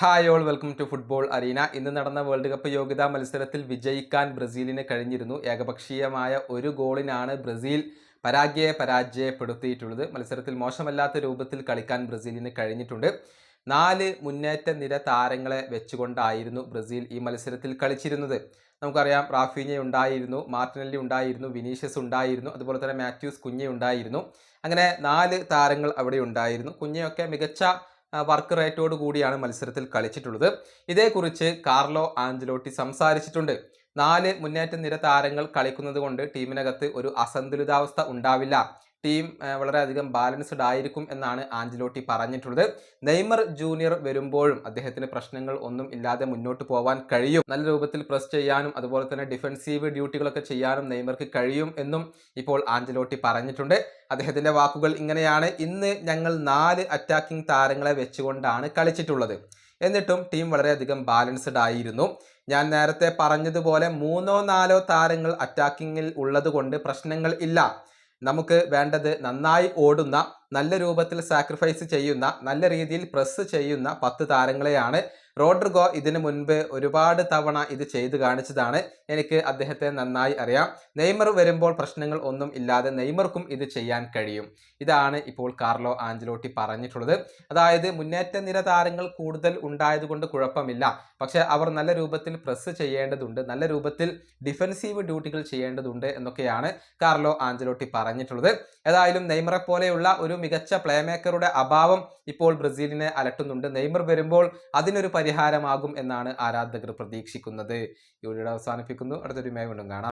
Hi all welcome to football arena ഇന്ന് നടന്ന world cup യോഗ്യതാ മത്സരത്തിൽ വിജയിക്കാൻ ബ്രസീലിന് കഴിഞ്ഞിരുന്നു. ഏകപക്ഷീയമായ ഒരു ഗോളിനാണ് ബ്രസീൽ പരാഗ്യയെ പരാജയപ്പെടുത്തിയിട്ടുള്ളത്. മത്സരത്തിൽ മോശമല്ലാത്ത രൂപത്തിൽ കളിക്കാൻ ബ്രസീലിന് കഴിഞ്ഞിട്ടുണ്ട്. നാല് മുന്നേറ്റ നിര താരങ്ങളെ വെച്ചുകൊണ്ടായിരുന്നു ബ്രസീൽ ഈ മത്സരത്തിൽ കളിച്ചിരുന്നത്. നമുക്കറിയാം റാഫീഞ്ഞ ഉണ്ടായിരുന്നു മാർട്ടിനല്ലി ഉണ്ടായിരുന്നു വിനീഷ്യസ് ഉണ്ടായിരുന്നു അതുപോലെ തന്നെ മാത്യൂസ് കുഞ്ഞെ ഉണ്ടായിരുന്നു. അങ്ങനെ നാല് താരങ്ങൾ അവിടെ ഉണ്ടായിരുന്നു. കുഞ്ഞയൊക്കെ മികച്ച വർക്ക് റേറ്റോട് കൂടിയാണ് മത്സരത്തിൽ കളിച്ചിട്ടുള്ളത്. ഇതേക്കുറിച്ച് കാർലോ ആഞ്ചലോട്ടി സംസാരിച്ചിട്ടുണ്ട്. നാല് മുന്നേറ്റ നിര താരങ്ങൾ കളിക്കുന്നത് കൊണ്ട് ടീമിനകത്ത് ഒരു അസന്തുലിതാവസ്ഥ ഉണ്ടാവില്ല. ടീം വളരെയധികം ബാലൻസ്ഡ് ആയിരിക്കും എന്നാണ് ആഞ്ചലോട്ടി പറഞ്ഞിട്ടുള്ളത്. നെയ്മർ ജൂനിയർ വരുമ്പോഴും അദ്ദേഹത്തിന് പ്രശ്നങ്ങൾ ഒന്നും ഇല്ലാതെ മുന്നോട്ട് പോകാൻ കഴിയും. നല്ല രൂപത്തിൽ പ്രസ് ചെയ്യാനും അതുപോലെ തന്നെ ഡിഫൻസീവ് ഡ്യൂട്ടികളൊക്കെ ചെയ്യാനും നെയ്മർക്ക് കഴിയും എന്നും ഇപ്പോൾ ആഞ്ചലോട്ടി പറഞ്ഞിട്ടുണ്ട്. അദ്ദേഹത്തിന്റെ വാക്കുകൾ ഇങ്ങനെയാണ്. ഇന്ന് ഞങ്ങൾ നാല് അറ്റാക്കിംഗ് താരങ്ങളെ വെച്ചുകൊണ്ടാണ് കളിച്ചിട്ടുള്ളത്. എന്നിട്ടും ടീം വളരെയധികം ബാലൻസ്ഡ് ആയിരുന്നു. ഞാൻ നേരത്തെ പറഞ്ഞതുപോലെ മൂന്നോ നാലോ താരങ്ങൾ അറ്റാക്കിങ്ങിൽ ഉള്ളതുകൊണ്ട് പ്രശ്നങ്ങൾ ഇല്ല. നമുക്ക് വേണ്ടത് നന്നായി ഓടുന്ന നല്ല രൂപത്തിൽ സാക്രിഫൈസ് ചെയ്യുന്ന നല്ല രീതിയിൽ പ്രസ് ചെയ്യുന്ന പത്ത് താരങ്ങളെയാണ് റോഡ്രിഗോ ഇതിനു മുൻപ് ഒരുപാട് തവണ ഇത് ചെയ്തു കാണിച്ചതാണ്. എനിക്ക് അദ്ദേഹത്തെ നന്നായി അറിയാം. നെയ്മർ വരുമ്പോൾ പ്രശ്നങ്ങൾ ഒന്നും ഇല്ലാതെ നെയ്മർക്കും ഇത് ചെയ്യാൻ കഴിയും. ഇതാണ് ഇപ്പോൾ കാർലോ ആഞ്ചലോട്ടി പറഞ്ഞിട്ടുള്ളത്. അതായത് മുന്നേറ്റ നിര താരങ്ങൾ കൂടുതൽ ഉണ്ടായതുകൊണ്ട് കുഴപ്പമില്ല. പക്ഷേ അവർ നല്ല രൂപത്തിൽ പ്രസ് ചെയ്യേണ്ടതുണ്ട്. നല്ല രൂപത്തിൽ ഡിഫൻസീവ് ഡ്യൂട്ടികൾ ചെയ്യേണ്ടതുണ്ട് എന്നൊക്കെയാണ് കാർലോ ആഞ്ചലോട്ടി പറഞ്ഞിട്ടുള്ളത്. ഏതായാലും നെയ്മറെ പോലെയുള്ള ഒരു മികച്ച പ്ലേമേക്കറുടെ അഭാവം ഇപ്പോൾ ബ്രസീലിനെ അലട്ടുന്നുണ്ട്. നെയ്മർ വരുമ്പോൾ അതിനൊരു പരിഹാരമാകും എന്നാണ് ആരാധകർ പ്രതീക്ഷിക്കുന്നത്. ഇവിടെ അവസാനിപ്പിക്കുന്നു. അടുത്തൊരു മേ വീണ്ടും കാണാം.